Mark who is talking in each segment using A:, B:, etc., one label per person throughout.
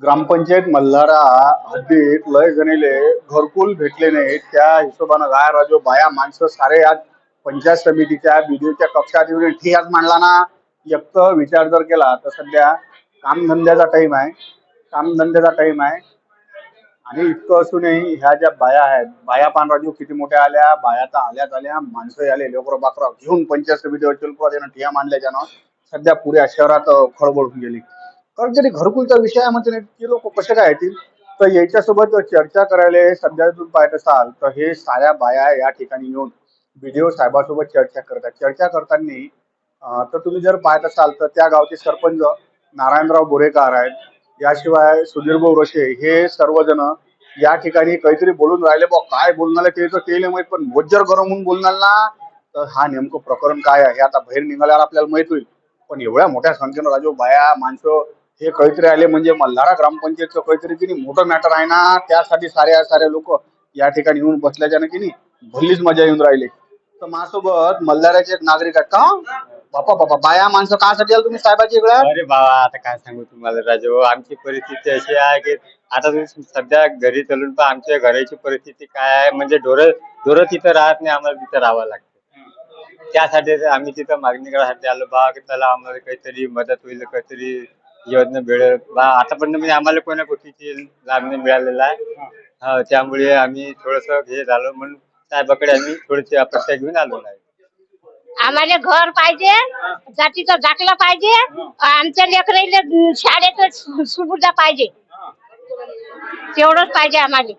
A: ग्रामपंचायत मल्हारा हद्दीत लय जणीले घरकुल भेटले नाही त्या हिशोबानं गाय राजो बाया माणसं सारे आज पंचायत समितीच्या बीडीओच्या कक्षात येऊन ठियाच मांडला ना. एक विचार जर केला तर सध्या कामधंद्याचा टाइम आहे. कामधंद्याचा टाइम आहे. आणि इतकं असूनही ह्या ज्या बाया आहेत बाया पानराजू किती मोठ्या आल्या बाया तर आल्याच आल्या माणसं आले लेकर बाकरा घेऊन पंचायत समितीवर चिलपुरात ठिया मांडल्याच्यानं सध्या पुऱ्या शहरात खळबळ होऊन गेली. कारण तरी घरकुलचा विषय आहे म्हणजे की लोक कसे काय येतील? तर याच्यासोबत चर्चा करायला सध्या तुम्ही पाहत असाल तर हे साऱ्या बाया या ठिकाणी येऊन बीडीओ साहेबासोबत चर्चा करतात. चर्चा करताना तर तुम्ही जर पाहत असाल तर त्या गावचे सरपंच नारायणराव बोरेकर आहेत. याशिवाय सुधीर भाऊ रशे हे सर्वजण या ठिकाणी काहीतरी बोलून राहिले. बा काय बोलणार ते तर ते नाही माहीत पण वज्जर गरम होऊन बोलणार ना तर हा नेमकं प्रकरण काय आहे? हे आता बाहेर निघाल्यावर आपल्याला माहीत होईल. पण एवढ्या मोठ्या संख्येनं राजू बाया माणसं हे काहीतरी आले म्हणजे मल्हारा ग्रामपंचायतचं काहीतरी की नाही मोठं मॅटर आहे ना त्यासाठी सारे सारे लोक या ठिकाणी येऊन बसल्याच्या ना की नाही भल्लीच मजा येऊन राहिली. तर माझ्यासोबत मल्हाराचे एक नागरिक आहेत का? बापा बापा बाया माणसं कासाठी आले तुम्ही साहेबाची इकडे?
B: अरे बाबा आता काय सांगू तुम्हाला राजू? आमची परिस्थिती अशी आहे की आता तुम्ही सध्या घरी चलून पण आमच्या घराची परिस्थिती काय आहे? म्हणजे ढोर ढोर तिथं राहत नाही आम्हाला तिथं राहावं लागतं. त्यासाठी आम्ही तिथं मागणी करायसाठी आलो बा की त्याला आम्हाला काहीतरी मदत होईल काहीतरी योजना मिळेल. बा आतापर्यंत म्हणजे आम्हाला कोणा गोष्टीची लाभ नाही मिळालेला आहे. हा, त्यामुळे आम्ही थोडस हे झालो म्हणून साहेबाकडे आम्ही थोडीशी अपेक्षा घेऊन आलो नाही.
C: आम्हाला घर पाहिजे जातीचा दाखला पाहिजे आमच्या लेकराईला शाळेत सुविधा पाहिजे. तेवढंच पाहिजे आम्हाला.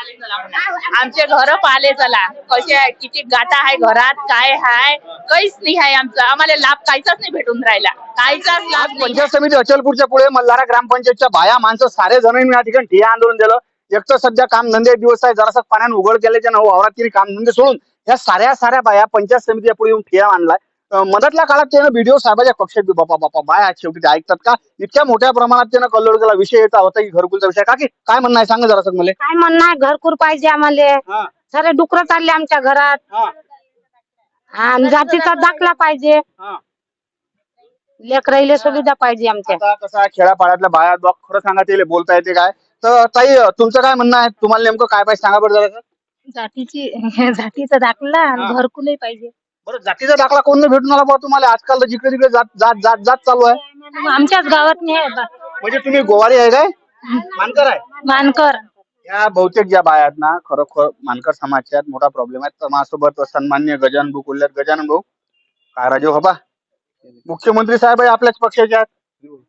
D: आमचे घर पाले चला. कसे आहे किती गाठा आहे घरात काय आहे? काहीच नाही आहे आमचं. आम्हाला लाभ काहीचाच नाही भेटून राहिला. काहीचाच लाभ नाही.
A: पंचायत समिती अचलपूरच्या पुढे मल्हारा ग्रामपंचायतच्या बाया माणसं सारे जण या ठिकाणी ठिया आंदोलन दिलं. एक तर सध्या कामधंदे दिवस आहे जरासं पाण्याने उघड केल्याच्या नऊ वावरात किती कामधंदे सोडून या साऱ्या साऱ्या बाया पंचायत समितीच्या पुढे येऊन ठिया आणलाय. मदतल्या काळात त्यानं व्हिडिओ साहेबाच्या कक्षात बी बापा बापा बाया शेवटी ते ऐकतात का? इतक्या मोठ्या प्रमाणात त्यानं कल्लोळ केला विषय येता होता की घरकुलचा विषय. का की काय म्हणणं आहे? सांगा जरासं मला.
C: काय म्हणणं आहे? घरकुर पाहिजे आम्हाला.
A: हा,
C: सारे डुकर चालले आमच्या घरात.
A: हा,
C: आणि जातीचा दाखला पाहिजे.
A: हा.
C: लेकराईला सुविधा पाहिजे आमच्या.
A: आता कसं खेड्यापाड्यातल्या बाया बघ खरं सांगा ते बोलता येते काय? तर ताई तुमचं काय म्हणणं आहे? तुम्हाला नेमकं काय पाहिजे? सांगा बरं जरा
C: जातीची जातीचा दाखला
A: हा.
C: आणि घरकुलही पाहिजे.
A: बरं जातीचा दाखला कोण नाही भेटून आला बा तुम्हाला? आजकाल तर जिकडे तिकडे जात जात जात जात चालू आहे.
C: आमच्याच गावात नाही आहे बा.
A: म्हणजे तुम्ही गोवारी आहे काय? मानकर आहे?
C: मानकर.
A: या बहुतेक ज्या बाया आहेत ना खरोखर मानकर समाजात मोठा प्रॉब्लेम आहे. तर माझ्यासोबत सन्मान्य गजानन भाऊ कोल्ह्यात गजानन भाऊ काय राजू हबा मुख्यमंत्री साहेब आहे आपल्याच पक्षाचे आहेत.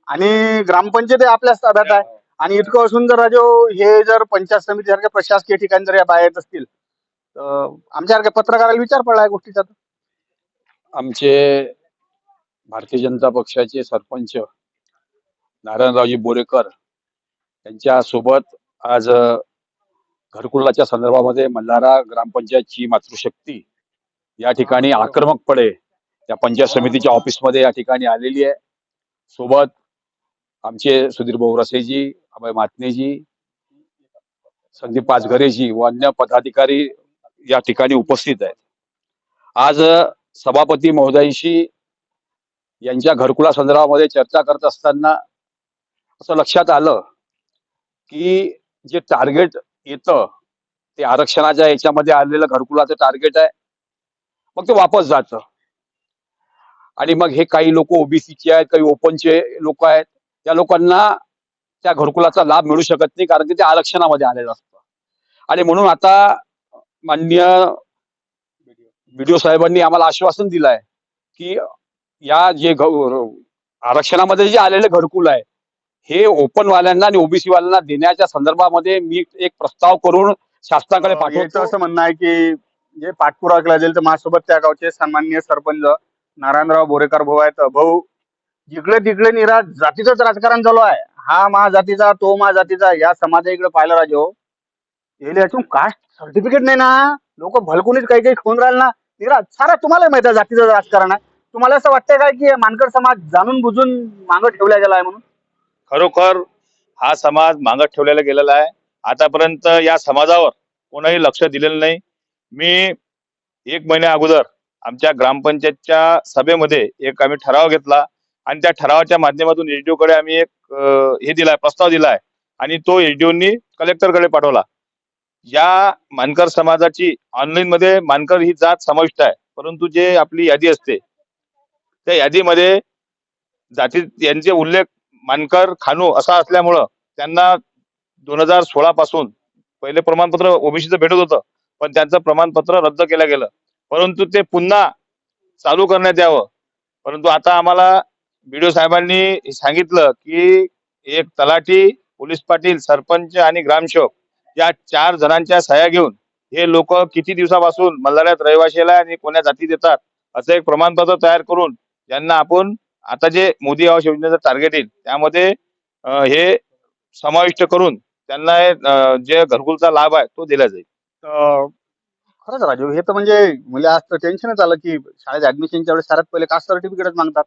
A: आणि ग्रामपंचायत आहे आपल्याच ताब्यात आहे. आणि इतकं असून जर राजू हे जर पंचायत समिती सारख्या प्रशासकीय ठिकाणी जर या बाया येत असतील तर आमच्यासारख्या पत्रकाराला विचार पडला आहे गोष्टीचा तर.
E: आमचे भारतीय जनता पक्षाचे सरपंच नारायणरावजी बोरेकर यांच्या सोबत आज घरकुलाच्या संदर्भामध्ये मल्हारा ग्रामपंचायतची मातृशक्ती या ठिकाणी आक्रमकपणे त्या पंचायत समितीच्या ऑफिसमध्ये या ठिकाणी आलेली आहे. सोबत आमचे सुधीर भाऊ रसेजी अभय मातनेजी संदीप पाचघरेजी व अन्य पदाधिकारी या ठिकाणी उपस्थित आहेत. आज सभापती महोदयांशी यांच्या घरकुला संदर्भामध्ये चर्चा करत असताना असं लक्षात आलं की जे टार्गेट येतं ते आरक्षणाच्या याच्यामध्ये आलेलं घरकुलाचं टार्गेट आहे मग ते वापस जातं. आणि मग हे काही लोक ओबीसीचे आहेत काही ओपनचे लोक आहेत त्या लोकांना त्या घरकुलाचा लाभ मिळू शकत नाही कारण की ते आरक्षणामध्ये आलेलं असतं. आणि म्हणून आता माननीय बीडीओ साहेबांनी आम्हाला आश्वासन दिलं आहे की या जे आरक्षणामध्ये जे आलेले घरकुल आहे हे ओपन वाल्यांना आणि ओबीसी वाल्यांना देण्याच्या संदर्भामध्ये मी एक प्रस्ताव करून शासनाकडे पाठवतो.
A: असं म्हणणं आहे की जे पाठपुरावा केला जाईल तर माझ्यासोबत त्या गावचे सन्माननीय सरपंच नारायणराव बोरेकर भाऊ आहेत. भाऊ जिकडे तिकडे निरा जातीचंच राजकारण चालू आहे. हा मा जातीचा तो मा जातीचा या समाजा इकडे पाहिलं राजो याला यातून कास्ट सर्टिफिकेट नाही ना? लोक भलकुनीच काही काही खाऊन राहिले ना. निरा सारा तुम्हाला माहिती आहे जातीचं राजकारण आहे. तुम्हाला असं वाटतंय काय की मानकर समाज जाणून बुजून मागं ठेवला गेला आहे म्हणून?
F: खरोखर हा समाज मागत ठेवलेला गेलेला आहे. आतापर्यंत या समाजावर कोणाही लक्ष दिलेलं नाही. मी एक महिन्या अगोदर आमच्या ग्रामपंचायतच्या सभेमध्ये एक आम्ही ठराव घेतला. आणि त्या ठरावाच्या माध्यमातून एसडीओ कडे आम्ही एक अं, हे दिलाय प्रस्ताव दिलाय. आणि तो एसडीओनी कलेक्टरकडे पाठवला. या मानकर समाजाची ऑनलाईन मध्ये मानकर ही जात समाविष्ट आहे. परंतु जे आपली यादी असते त्या यादीमध्ये जाती यांचे उल्लेख मानकर खानू असा असल्यामुळं त्यांना दोन हजार सोळा पासून पहिले प्रमाणपत्र ओबीसीचं भेटत होतं पण त्यांचं प्रमाणपत्र रद्द केलं गेलं. परंतु ते पुन्हा चालू करण्यात यावं. परंतु आता आम्हाला बीडीओ साहेबांनी सांगितलं की एक तलाठी पोलीस पाटील सरपंच आणि ग्रामसेवक या चार जणांच्या सह्या घेऊन हे लोक किती दिवसापासून मल्हारयात रहिवाशीला आणि कोण्या जाती देतात असं एक प्रमाणपत्र तयार करून ज्यांना आपण आता जे मोदी आवास योजनेचं टार्गेट येईल त्यामध्ये हे समाविष्ट करून त्यांना जे घरकुलचा लाभ आहे तो दिला जाईल.
A: खरंच राजू हे तर म्हणजे मला आज तर टेन्शनच आलं की शाळेत ऍडमिशनच्या वेळेस सर्वात पहिले कास्ट सर्टिफिकेटच मागतात.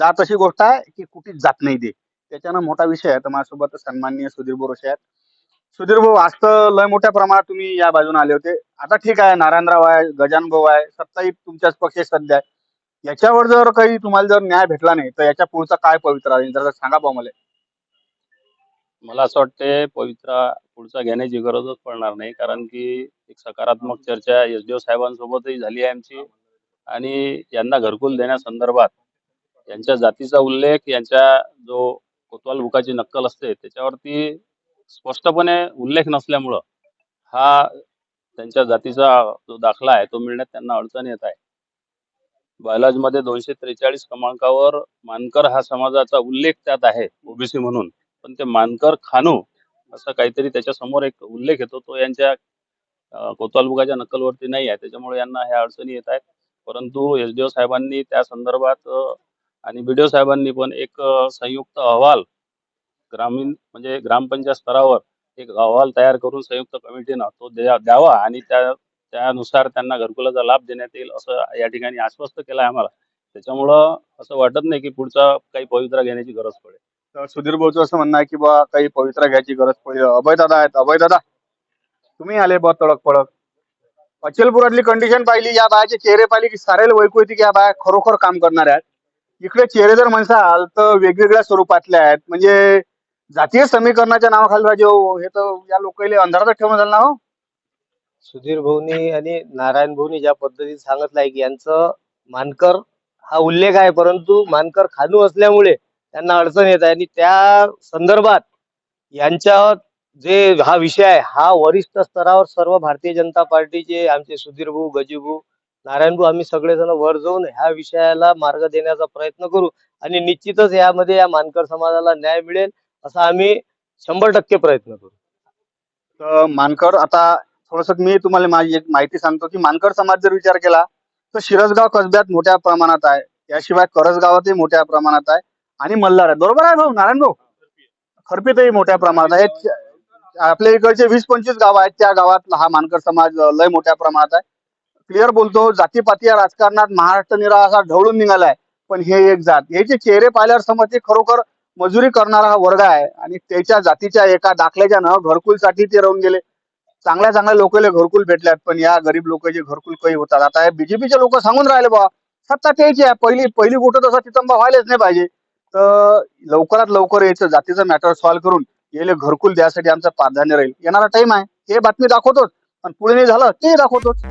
A: जात अशी गोष्ट आहे की कुठेच जात नाही ते. त्याच्यानं मोठा विषय आहे तर माझ्यासोबत सन्माननीय सुधीर बोरोशे आहेत. सुधीर भाऊ आज तर लय मोठ्या प्रमाणात तुम्ही या बाजूने आले होते. आता ठीक आहे नारायणराव आहे गजान भाऊ आहे सत्ताही तुमच्याच पक्ष सध्या. आहे याच्यावर जर काही तुम्हाला जर न्याय भेटला नाही तर याच्या पुढचा काय पवित्र राहील? जर सांगा भाऊ मला.
G: मला असं वाटते पवित्रा पुढचा घेण्याची गरजच पडणार नाही कारण की एक सकारात्मक चर्चा एस डी ओ साहेबांसोबतही झाली आहे आमची. आणि यांना घरकुल देण्यासंदर्भात यांच्या जातीचा उल्लेख यांच्या जो कोतवाल बुकाची नक्कल असते त्याच्यावरती स्पष्टपणे उल्लेख नसल्यामुळं हा त्यांच्या जातीचा जो दाखला आहे तो मिळण्यात त्यांना अडचण येत आहे. बायलॉजमध्ये दोनशे त्रेचाळीस क्रमांकावर मानकर हा समाजाचा उल्लेख त्यात आहे ओबीसी म्हणून. पण ते मानकर खानू असा काहीतरी त्याच्यासमोर एक उल्लेख येतो तो यांच्या कोतवालबुगाच्या नक्कलवरती नाही आहे. त्याच्यामुळे यांना ह्या अडचणी येत आहेत. परंतु एस डी ओ साहेबांनी त्या संदर्भात आणि बी डी ओ साहेबांनी पण एक संयुक्त अहवाल ग्रामीण म्हणजे ग्रामपंचायत स्तरावर एक अहवाल तयार करून संयुक्त कमिटीनं तो द्यावा आणि त्या त्यानुसार त्यांना घरकुलाचा लाभ देण्यात येईल असं या ठिकाणी आश्वस्त केलं आहे आम्हाला. त्याच्यामुळं असं वाटत नाही की पुढचा काही पवित्रा घेण्याची गरज पडेल.
A: तर सुधीर भाऊचं असं म्हणणं आहे की बा काही पवित्रा घ्यायची गरज पडेल. अभय दादा आहेत. अभय दादा तुम्ही आले बा तडक पडक. अचलपुरातली कंडिशन पाहिली या बायाचे चेहरे पाहिले की सारेल वैकू होती की या बाया खरोखर काम करणार आहेत. इकडे चेहरे जर म्हणसाल तर वेगवेगळ्या स्वरूपातले आहेत. म्हणजे जातीय समीकरणाच्या नावाखाली राजे हो, हे तर या लोकांना अंधारात ठेवणं झालं ना हो.
H: सुधीर भाऊनी आणि नारायण भाऊनी ज्या पद्धतीने सांगितलंय की यांचं मानकर हा उल्लेख आहे परंतु मानकर खानू असल्यामुळे त्यांना अडचण येत आहे. आणि त्या संदर्भात यांच्या जे हा विषय आहे हा वरिष्ठ स्तरावर सर्व भारतीय जनता पार्टीचे आमचे सुधीर भाऊ गजी नारायण भाऊ आम्ही सगळेजण वर जाऊन ह्या विषयाला मार्ग देण्याचा प्रयत्न करू. आणि निश्चितच यामध्ये या मानकर समाजाला न्याय मिळेल. असा आम्ही शंभर टक्के प्रयत्न करू.
A: तर मानकर आता थोडस मी तुम्हाला माझी एक माहिती सांगतो की मानकर समाज जर विचार केला तर शिरसगाव कसब्यात मोठ्या प्रमाणात आहे. याशिवाय करसगावातही मोठ्या प्रमाणात आहे. आणि मल्हार आहे. बरोबर आहे भाऊ? नारायण भाऊ? खरपीतही मोठ्या प्रमाणात आहे. आपल्या इकडचे वीस पंचवीस गाव आहेत. त्या गावात हा मानकर समाज लय मोठ्या प्रमाणात आहे. क्लिअर बोलतो जातीपाती या राजकारणात महाराष्ट्र निरा असा ढवळून निघालाय. पण हे एक जात. याचे चेहरे पाहिल्यावर समजते खरोखर मजुरी करणारा हा वर्ग आहे आणि त्याच्या जातीच्या एका दाखल्याच्या न घरकुलसाठी ते राहून गेले. चांगल्या चांगल्या लोकांना घरकुल भेटल्यात पण या गरीब लोकांचे घरकुल काही होतात? आता हे बीजेपीचे लोक सांगून राहिले बा सत्ता त्याची आहे. पहिली पहिली गोट तसा चितंबा व्हायलाच नाही पाहिजे. तर लवकरात लवकर याचं जातीचं मॅटर सॉल्व्ह करून याला घरकुल द्यासाठी आमचं प्राधान्य राहील. येणारा टाइम आहे. हे बातमी दाखवतोच. पण पुढे नाही झालं ते दाखवतोच.